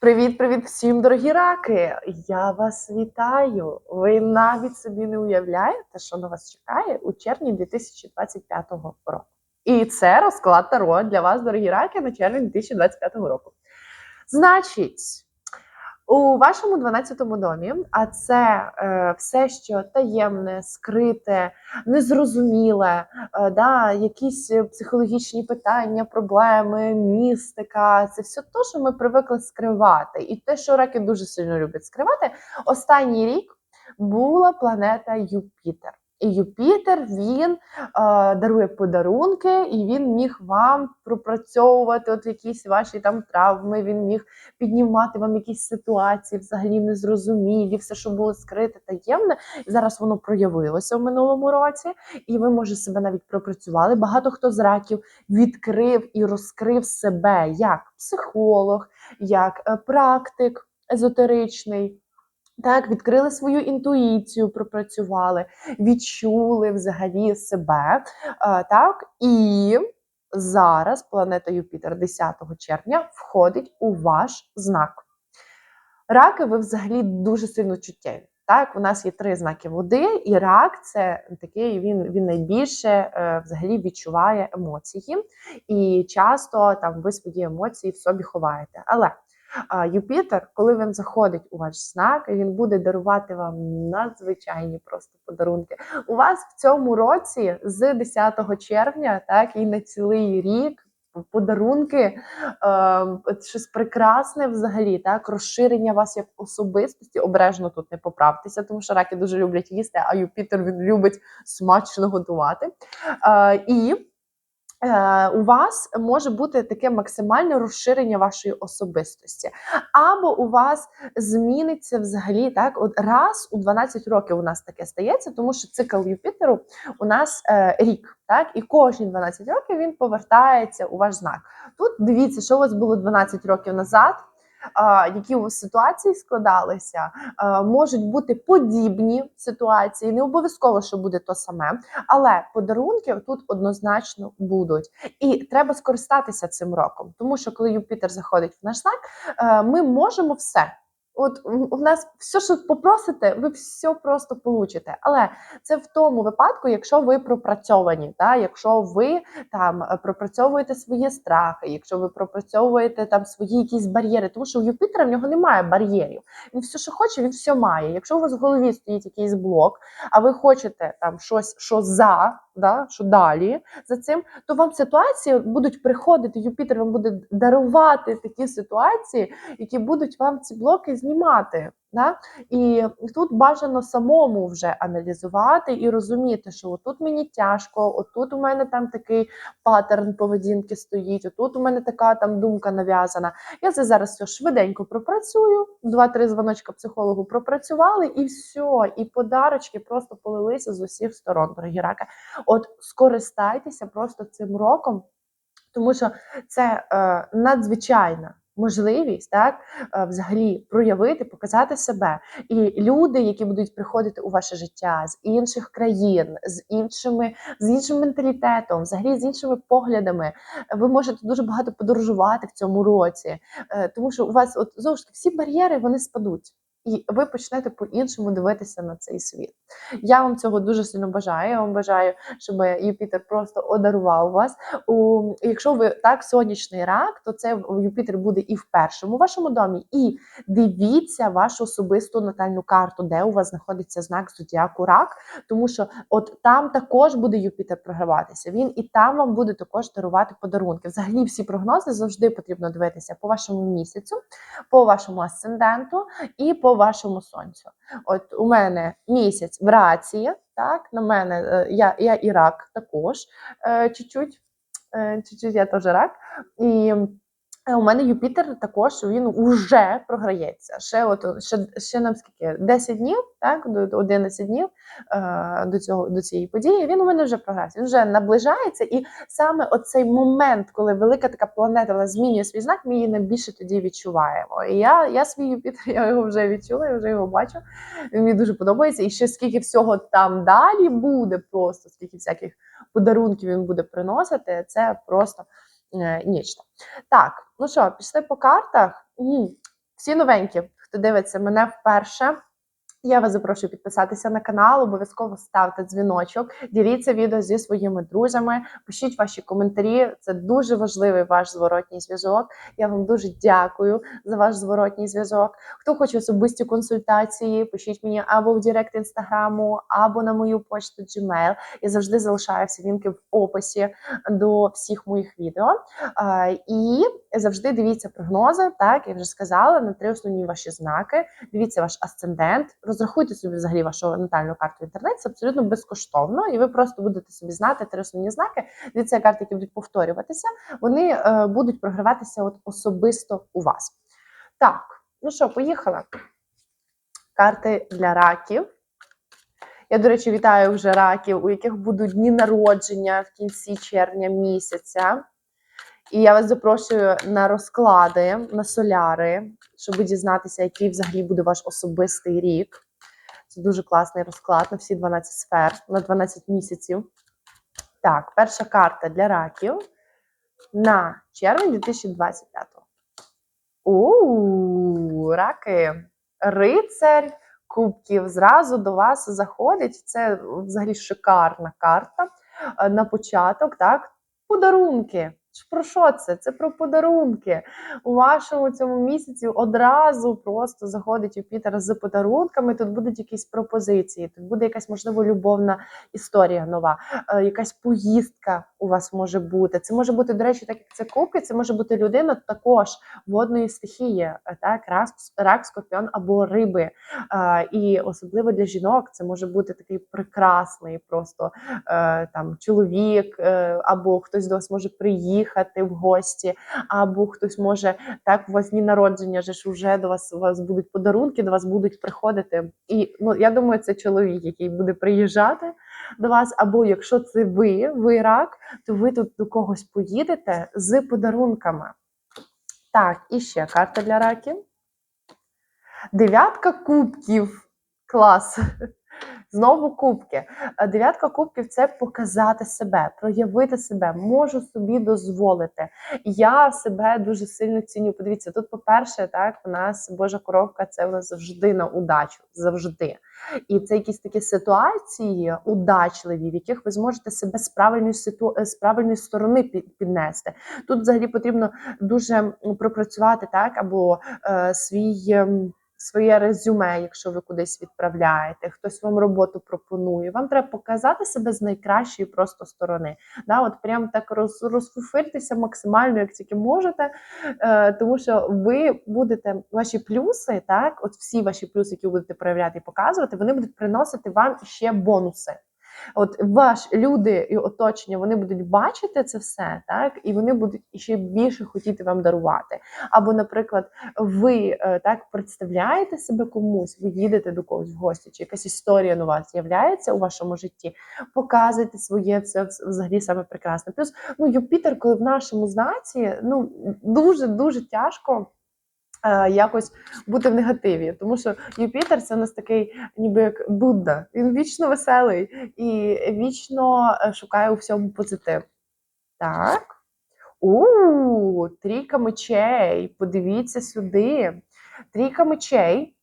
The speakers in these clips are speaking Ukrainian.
Привіт-привіт всім, дорогі раки! Я вас вітаю! Ви навіть собі не уявляєте, що на вас чекає у червні 2025 року. І це розклад Таро для вас, дорогі раки, на червень 2025 року. Значить, у вашому 12-му домі, а це е, все, що таємне, скрите, незрозуміле, е, да, якісь психологічні питання, проблеми, містика. Це все те, що ми привикли скривати. І те, що раки дуже сильно люблять скривати, останній рік була планета Юпітер. І Юпітер він е, дарує подарунки, і він міг вам пропрацьовувати от якісь ваші там травми. Він міг піднімати вам якісь ситуації, взагалі незрозумілі, все, що було скрите, таємне. Зараз воно проявилося в минулому році, і ви, може, себе навіть пропрацювали. Багато хто з раків відкрив і розкрив себе як психолог, як е, практик езотеричний. Так, відкрили свою інтуїцію, пропрацювали, відчули взагалі себе. Так, і зараз планета Юпітер 10 червня входить у ваш знак. Раки, ви взагалі дуже сильно чуттєві. Так, у нас є три знаки води, і рак це такий, він він найбільше е, взагалі відчуває емоції, і часто там ви свої емоції в собі ховаєте. Але Юпітер, коли він заходить у ваш знак, він буде дарувати вам надзвичайні просто подарунки. У вас в цьому році з 10 червня, так і на цілий рік. Подарунки, е, щось прекрасне взагалі, так, розширення вас як особистості. Обережно тут не поправтеся, тому що раки дуже люблять їсти, а Юпітер він любить смачно готувати. Е, і у вас може бути таке максимальне розширення вашої особистості, або у вас зміниться взагалі так. От раз у 12 років у нас таке стається, тому що цикл Юпітеру у нас е, рік, так і кожні 12 років він повертається у ваш знак. Тут дивіться, що у вас було 12 років назад які у вас ситуації складалися, можуть бути подібні ситуації. Не обов'язково, що буде то саме, але подарунки тут однозначно будуть. І треба скористатися цим роком, тому що коли Юпітер заходить в наш знак, ми можемо все. От у нас все, що попросите, ви все просто получите. Але це в тому випадку, якщо ви пропрацьовані, та якщо ви там е, пропрацьовуєте свої страхи, якщо ви пропрацьовуєте там свої якісь бар'єри, тому що у Юпітера в нього немає бар'єрів. Він все, що хоче, він все має. Якщо у вас в голові стоїть якийсь блок, а ви хочете там щось, що за да, що далі за цим, то вам ситуації будуть приходити, Юпітер вам буде дарувати такі ситуації, які будуть вам ці блоки знімати. Да? І тут бажано самому вже аналізувати і розуміти, що отут мені тяжко, отут у мене там такий паттерн поведінки стоїть, отут у мене така там думка нав'язана. Я це зараз все швиденько пропрацюю, два-три дзвоночка психологу пропрацювали, і все, і подарочки просто полилися з усіх сторон, дорогі раки. От скористайтеся просто цим роком, тому що це е, надзвичайна можливість так е, взагалі проявити, показати себе. І люди, які будуть приходити у ваше життя з інших країн, з іншими, з іншим менталітетом, взагалі з іншими поглядами, ви можете дуже багато подорожувати в цьому році, е, тому що у вас от знову ж таки всі бар'єри вони спадуть і ви почнете по-іншому дивитися на цей світ. Я вам цього дуже сильно бажаю. Я вам бажаю, щоб Юпітер просто одарував вас. У, Якщо ви так сонячний рак, то це Юпітер буде і в першому вашому домі. І дивіться вашу особисту натальну карту, де у вас знаходиться знак зодіаку рак, тому що от там також буде Юпітер програватися. Він і там вам буде також дарувати подарунки. Взагалі, всі прогнози завжди потрібно дивитися по вашому місяцю, по вашому асценденту і по вашому сонцю. От у мене місяць в рації, так, на мене е, я я і рак також е, чуть-чуть, е, чуть-чуть я теж рак. І у мене Юпітер також він вже програється. Ще от ще, ще нам скільки 10 днів, так до 11 днів е, до цього до цієї події. Він у мене вже програвся. Він вже наближається, і саме оцей момент, коли велика така планета вона змінює свій знак, ми її найбільше тоді відчуваємо. І я я свій Юпітер, я його вже відчула, я вже його бачу. Він мені дуже подобається. І ще скільки всього там далі буде, просто скільки всяких подарунків він буде приносити, це просто. Е. Так, ну що, пішли по картах. Всі новенькі, хто дивиться мене вперше. Я вас запрошую підписатися на канал, обов'язково ставте дзвіночок, діліться відео зі своїми друзями, пишіть ваші коментарі. Це дуже важливий ваш зворотній зв'язок. Я вам дуже дякую за ваш зворотній зв'язок. Хто хоче особисті консультації, пишіть мені або в Директ інстаграму, або на мою почту Gmail. Я завжди залишаю всі лінки в описі до всіх моїх відео. І завжди дивіться прогнози. Так, я вже сказала на три основні ваші знаки. Дивіться ваш асцендент, розрахуйте собі взагалі вашу натальну карту в інтернеті. Це абсолютно безкоштовно, і ви просто будете собі знати три основні знаки. Дивіться, карти, які будуть повторюватися, вони е, будуть програватися от особисто у вас. Так, ну що, поїхали. Карти для раків. Я, до речі, вітаю вже раків, у яких будуть дні народження в кінці червня місяця. І я вас запрошую на розклади, на соляри, щоб дізнатися, який взагалі буде ваш особистий рік. Це дуже класний розклад на всі 12 сфер, на 12 місяців. Так, перша карта для раків на червень 2025. У раки. Рицарь кубків зразу до вас заходить. Це взагалі шикарна карта е, на початок, так? Подарунки. Про що це? Це про подарунки. У вашому цьому місяці одразу просто заходить Юпітер з подарунками. Тут будуть якісь пропозиції, тут буде якась можливо любовна історія нова, е, якась поїздка у вас може бути. Це може бути, до речі, так як це кубки, це може бути людина також водної стихії, е, так, рак, скорпіон або риби. Е, І особливо для жінок це може бути такий прекрасний просто там чоловік, або хтось до вас може приїхати в гості, або хтось може так, у вас дні народження, же ж вже до вас у вас будуть подарунки, до вас будуть приходити. І ну я думаю, це чоловік, який буде приїжджати до вас. Або якщо це ви, ви рак, то ви тут до когось поїдете з подарунками. Так, і ще карта для раків. Дев'ятка кубків. Клас. Знову кубки. Е, Дев'ятка кубків це показати себе, проявити себе, можу собі дозволити. Я себе дуже сильно ціню. Подивіться, тут, по-перше, так, у нас Божа коровка це у нас завжди на удачу. Завжди. І це якісь такі ситуації удачливі, в яких ви зможете себе з правильної ситу... з правильної сторони під- піднести. Тут взагалі потрібно дуже пропрацювати так, або е, свій. Своє резюме, якщо ви кудись відправляєте, хтось вам роботу пропонує. Вам треба показати себе з найкращої просто сторони. Да, от прям так роз, розфуфиртеся максимально, як тільки можете, е, тому що ви будете ваші плюси, так, от всі ваші плюси, які ви будете проявляти і показувати, вони будуть приносити вам ще бонуси. От ваш люди і оточення вони будуть бачити це все, так і вони будуть ще більше хотіти вам дарувати. Або, наприклад, ви е, так представляєте себе комусь, ви їдете до когось в гості, чи якась історія нова з'являється у вашому житті. Показуйте своє це взагалі саме прекрасне. Плюс ну Юпітер, коли в нашому знаці, ну дуже дуже тяжко. Е, Якось бути в негативі, тому що Юпітер це у нас такий, ніби як Будда. Він вічно веселий і вічно е, шукає у всьому позитив. Так. У, трійка мечей. Подивіться сюди. Трійка мечей.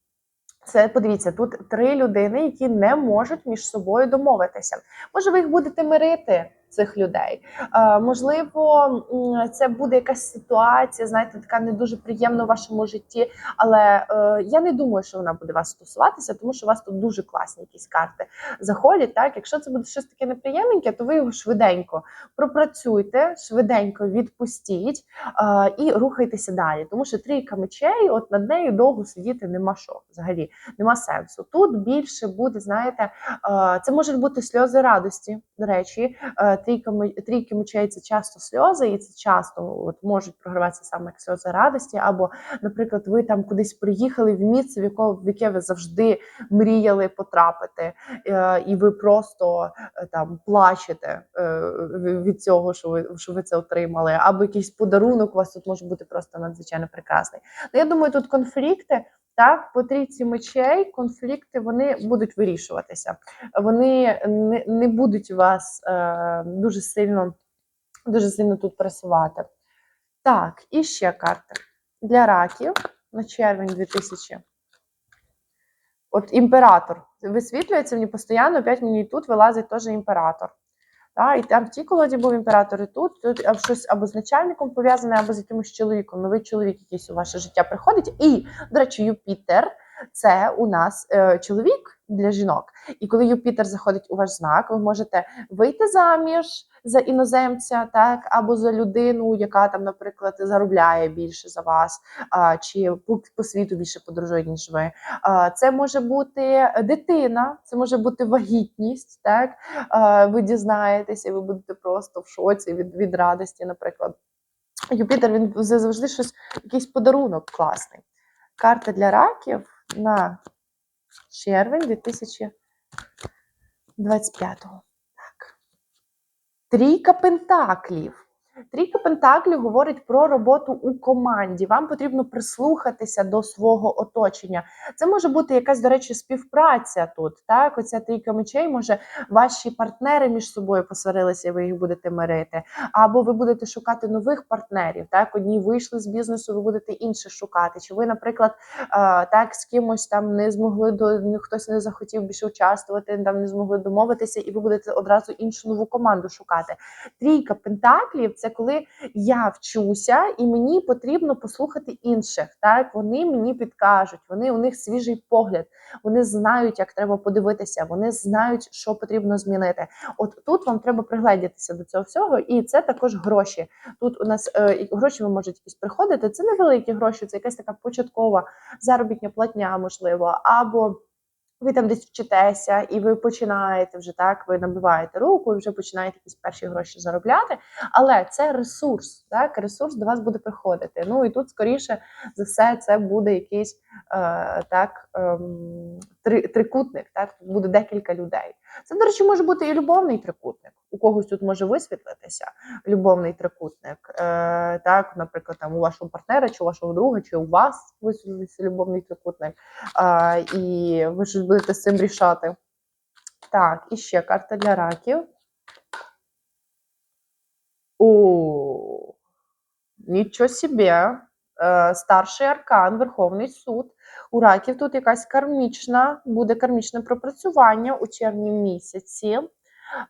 Це подивіться, тут три людини, які не можуть між собою домовитися. Може, ви їх будете мирити, цих людей. Е, можливо, це буде якась ситуація, знаєте, така не дуже приємна в вашому житті. Але е, я не думаю, що вона буде вас стосуватися, тому що у вас тут дуже класні якісь карти заходять. Так, якщо це буде щось таке неприємненьке, то ви його швиденько пропрацюйте, швиденько відпустіть е, і рухайтеся далі. Тому що трійка мечей, от над нею довго сидіти нема що взагалі, нема сенсу. Тут більше буде, знаєте, це можуть бути сльози радості. До речі, трійка трійки мечей це часто сльози, і це часто от можуть програватися саме як сльози радості. Або, наприклад, ви там кудись приїхали в місце, в яко в яке ви завжди мріяли потрапити, е, і ви просто е, там плачете е, від цього, що ви що ви це отримали, або якийсь подарунок у вас тут може бути просто надзвичайно прекрасний. Ну, я думаю, тут конфлікти. Так, по трійці мечей конфлікти вони будуть вирішуватися. Вони не, не будуть вас е, дуже сильно дуже сильно тут пресувати. Так, і ще карти для раків на червень 2000. От імператор. Висвітлюється мені постійно, 5 мені тут вилазить теж імператор. Та, і там в тій колоді був імператор, і тут, тут або щось або з начальником пов'язане, або з якимось чоловіком. Новий чоловік якийсь у ваше життя приходить. І, до речі, Юпітер це у нас е, чоловік для жінок. І коли Юпітер заходить у ваш знак, ви можете вийти заміж за іноземця, так, або за людину, яка там, наприклад, заробляє більше за вас, а, чи по, по світу більше подорожує, ніж ви. А, Це може бути дитина, це може бути вагітність. Так А, ви дізнаєтеся, ви будете просто в шоці від, від радості, наприклад. Юпітер він завжди щось, якийсь подарунок класний. Карта для раків на червень 2025-го. Так. Трійка пентаклів. Трійка пентаклів говорить про роботу у команді. Вам потрібно прислухатися до свого оточення. Це може бути якась, до речі, співпраця тут. Так, оця трійка мечей, може, ваші партнери між собою посварилися, і ви їх будете мирити. Або ви будете шукати нових партнерів. Так, одні вийшли з бізнесу, ви будете інших шукати. Чи ви, наприклад, так з кимось там не змогли до ну, хтось не захотів більше участвувати, там не змогли домовитися, і ви будете одразу іншу нову команду шукати. Трійка пентаклів це коли я вчуся, і мені потрібно послухати інших. Так вони мені підкажуть, вони у них свіжий погляд, вони знають, як треба подивитися, вони знають, що потрібно змінити. От тут вам треба пригледітися до цього всього, і це також гроші. Тут у нас е, гроші ви можуть якісь приходити. Це невеликі гроші, це якась така початкова заробітня платня, можливо, або ви там десь вчитеся, і ви починаєте вже так, ви набиваєте руку і вже починаєте якісь перші гроші заробляти. Але це ресурс, так, ресурс до вас буде приходити. Ну і тут, скоріше за все, це буде якийсь е, так, ем, три, трикутник, так, тут буде декілька людей. Це, до речі, може бути і любовний трикутник. У когось тут може висвітлитися любовний трикутник. Е, так, наприклад, там у вашого партнера, чи у вашого друга, чи у вас висвітлиться любовний трикутник. Е, і ви щось будете з цим рішати. Так, і ще карта для раків. О, нічого собі. Е, старший аркан, Верховний суд. У раків тут якась кармічна, буде кармічне пропрацювання у червні місяці.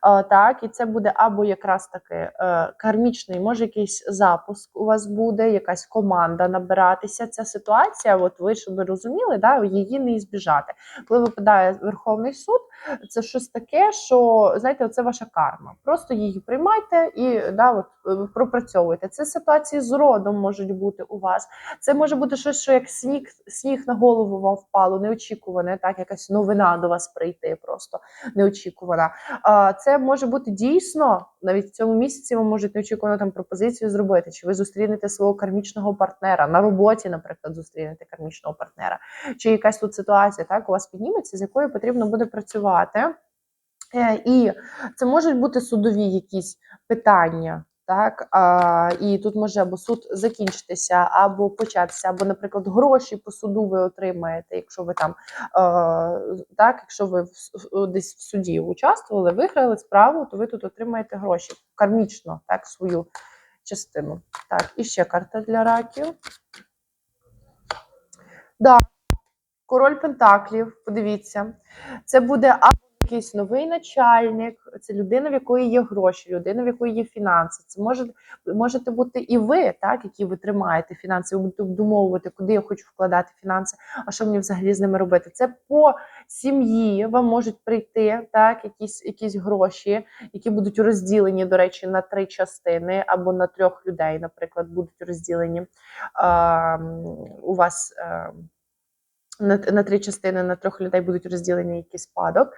Е, Так, і це буде або якраз таки е, кармічний, може якийсь запуск у вас буде, якась команда набиратися. Ця ситуація, от ви щоб ви розуміли, да, її не збіжати. Коли випадає Верховний суд, це щось таке, що знаєте, це ваша карма. Просто її приймайте і да, от, е, пропрацьовуйте. Це ситуації з родом можуть бути у вас. Це може бути щось, що як сніг, сніг на голову вам впало, неочікуване, так, якась новина до вас прийти, просто неочікувана. Це може бути дійсно навіть в цьому місяці. Ви можете неочікувано там пропозицію зробити. Чи ви зустрінете свого кармічного партнера на роботі, наприклад, зустрінете кармічного партнера, чи якась тут ситуація так у вас підніметься, з якою потрібно буде працювати. Е, І це можуть бути судові якісь питання. Так, а, і тут може або суд закінчитися, або початися, або, наприклад, гроші по суду ви отримаєте, якщо ви там е, так, якщо ви в- десь в суді участвували, виграли справу, то ви тут отримаєте гроші кармічно, так, свою частину. Так, і ще карта для раків. Да. Король Пентаклів, подивіться, це буде або якийсь новий начальник, це людина, в якої є гроші, людина, в якої є фінанси. Це може можете бути і ви, так, які ви тримаєте фінанси, ви будете обдумовувати, куди я хочу вкладати фінанси, а що мені взагалі з ними робити. Це по сім'ї вам можуть прийти так, якісь, якісь гроші, які будуть розділені, до речі, на три частини або на трьох людей, наприклад, будуть розділені. А, у вас. е, на, на три частини на трьох людей будуть розділені якийсь спадок.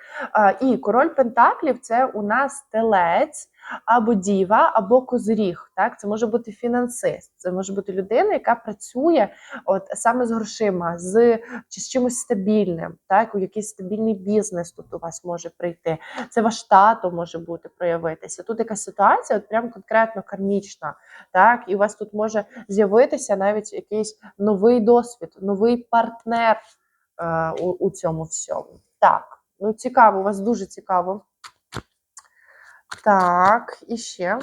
І король Пентаклів це у нас телець або діва, або козиріг. Так, це може бути фінансист, це може бути людина, яка працює от саме з грошима, з чи з чимось стабільним, так, у якийсь стабільний бізнес тут у вас може прийти. Це ваш тато може бути проявитися. Тут якась ситуація, от прям конкретно кармічна, так, і у вас тут може з'явитися навіть якийсь новий досвід, новий партнер е, у, у цьому всьому. Так, ну цікаво, у вас дуже цікаво. Так, і ще.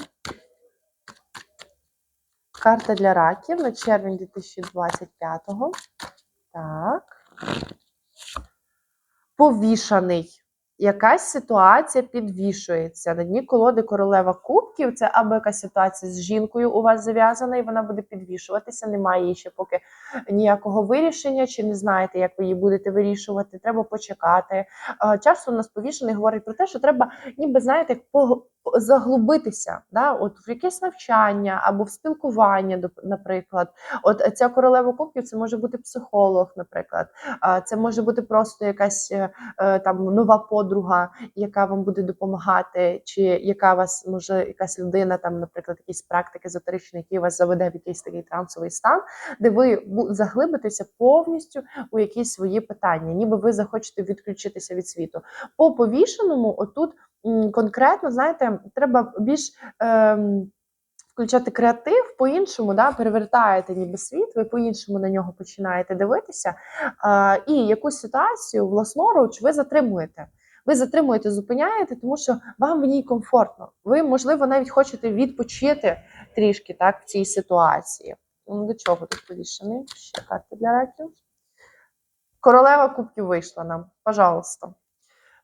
Карта для раків на червень 2025. Так. Повішаний. Якась ситуація підвішується. На дні колоди королева кубків це або якась ситуація з жінкою у вас зав'язана, і вона буде підвішуватися. Немає її ще поки ніякого вирішення, чи не знаєте, як ви її будете вирішувати. Треба почекати. Е, Часто у нас повішений говорить про те, що треба, ніби знаєте, як заглубитися, да? от в якесь навчання або в спілкування, наприклад. От ця королева кубків це може бути психолог, наприклад. Це може бути просто якась е, е, там нова подруга, яка вам буде допомагати, чи яка вас може якась людина, там, наприклад, якісь практики езотеричні, які вас заведе в якийсь такий трансовий стан, де ви заглибитеся повністю у якісь свої питання, ніби ви захочете відключитися від світу. По повішеному, отут конкретно, знаєте, треба більш. Ем, Включати креатив по-іншому, да, перевертаєте ніби світ, ви по-іншому на нього починаєте дивитися. А, і якусь ситуацію власноруч ви затримуєте. Ви затримуєте, зупиняєте, тому що вам в ній комфортно. Ви, можливо, навіть хочете відпочити трішки так, в цій ситуації. Ну, До чого тут повішений? Ще карта для раків. Королева кубків вийшла нам. Пожалуйста.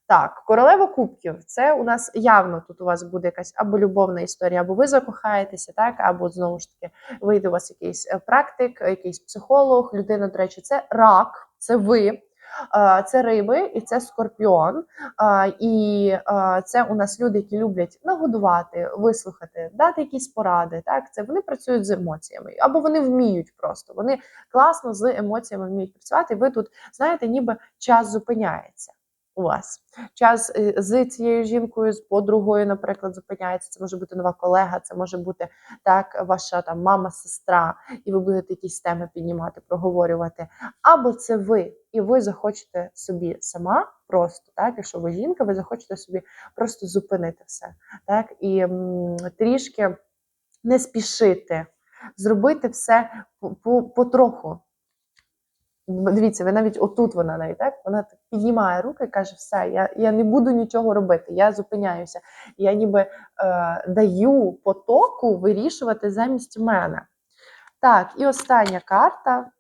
Так, королева кубків це у нас явно тут у вас буде якась або любовна історія, або ви закохаєтеся, так, або знову ж таки вийде у вас якийсь е, практик, якийсь психолог, людина, до речі, це рак, це ви. е, Це риби і це скорпіон. Е, І це у нас люди, які люблять нагодувати, вислухати, дати якісь поради. Так, це вони працюють з емоціями, або вони вміють просто. Вони класно з емоціями вміють працювати. Ви тут знаєте, ніби час зупиняється у вас. Час е, з цією жінкою, з подругою, наприклад, зупиняється. Це може бути нова колега, це може бути так, ваша там мама, сестра, і ви будете якісь теми піднімати, проговорювати. Або це ви, і ви захочете собі сама просто, так, якщо ви жінка, ви захочете собі просто зупинити все. Так, і м, трішки не спішити, зробити все по- по- потроху. Дивіться, ви навіть отут вона навіть так вона так піднімає руки і каже: все, я, я не буду нічого робити, я зупиняюся. Я ніби е, даю потоку вирішувати замість мене. Так, і остання карта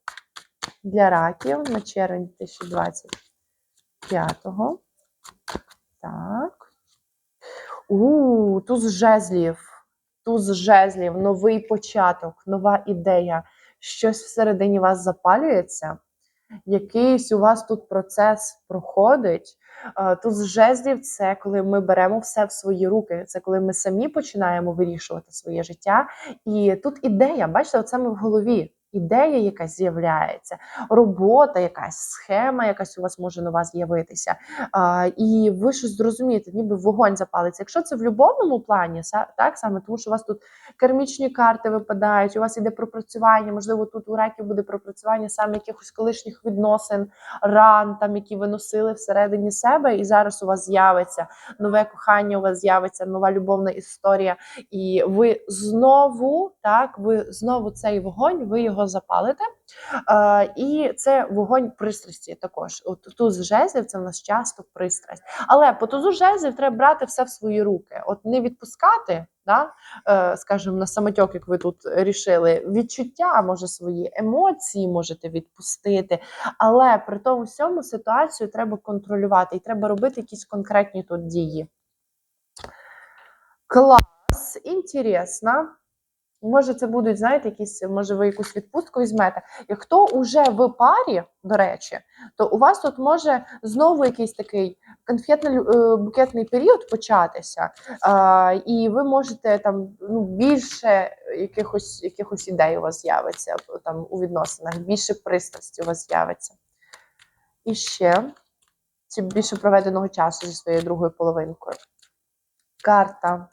для раків на червень 2025-го. Так. У, туз жезлів. Туз жезлів, новий початок, нова ідея. Щось всередині вас запалюється якийсь у вас тут процес проходить. Е, Тут з жезлів це коли ми беремо все в свої руки. Це коли ми самі починаємо вирішувати своє життя. І тут ідея, бачите, от саме в голові. Ідея якась з'являється, робота, якась схема, якась у вас може нова з'явитися. І ви щось зрозумієте, ніби вогонь запалиться. Якщо це в любовному плані, так саме, тому що у вас тут кармічні карти випадають, у вас іде пропрацювання, можливо, тут у раків буде пропрацювання саме якихось колишніх відносин, ран, там, які ви носили всередині себе, і зараз у вас з'явиться нове кохання, у вас з'явиться нова любовна історія, і ви знову, так, ви знову цей вогонь, ви його запалите. Е, і це вогонь пристрасті також. От туз жезлів це в нас часто пристрасть. Але по тузу жезлів треба брати все в свої руки. От не відпускати, да, е, скажімо, на самотьок, як ви тут рішили, відчуття, може, свої емоції можете відпустити. Але при тому всьому ситуацію треба контролювати і треба робити якісь конкретні тут дії. Клас, інтересно. Може, це будуть, знаєте, якісь, може, ви якусь відпустку візьмете. І хто уже в парі, до речі, то у вас тут може знову якийсь такий конфетно-букетний період початися, а, і ви можете там ну, більше якихось, якихось ідей у вас з'явиться там у відносинах, більше пристрасті у вас з'явиться. І ще більше проведеного часу зі своєю другою половинкою. Карта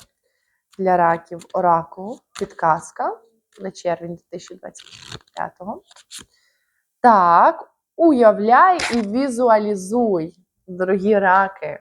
для раків оракул, підказка на червень 2025-го. Так, уявляй і візуалізуй, дорогі раки.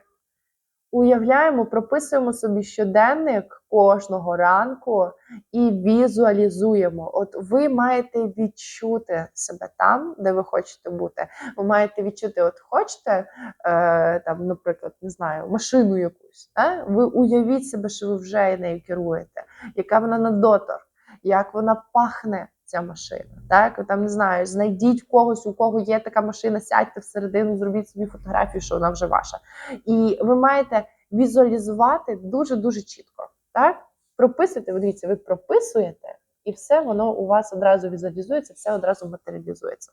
Уявляємо, прописуємо собі щоденник кожного ранку і візуалізуємо. От ви маєте відчути себе там, де ви хочете бути. Ви маєте відчути, от хочете, е, там, наприклад, не знаю, машину якусь. Е? Ви уявіть себе, що ви вже нею керуєте, яка вона на дотор. як вона пахне. Ця машина, так там не знаю, знайдіть когось, у кого є така машина, сядьте всередину, зробіть собі фотографію, що вона вже ваша. І ви маєте візуалізувати дуже дуже чітко. Так, прописуйте, ви дивіться, ви прописуєте, і все воно у вас одразу візуалізується, все одразу матеріалізується.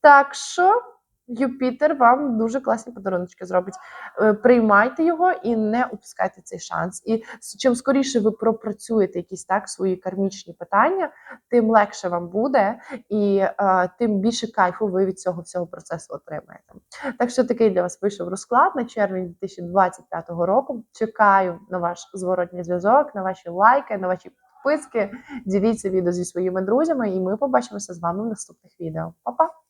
Так що Юпітер вам дуже класні подарунки зробить. Е, Приймайте його і не упускайте цей шанс. І чим скоріше ви пропрацюєте якісь так свої кармічні питання, тим легше вам буде, і е, тим більше кайфу ви від цього всього процесу отримаєте. Так що такий для вас вийшов розклад на червень 2025 року. Чекаю на ваш зворотній зв'язок, на ваші лайки, на ваші підписки. Діліться відео зі своїми друзями, і ми побачимося з вами в наступних відео. Па-па!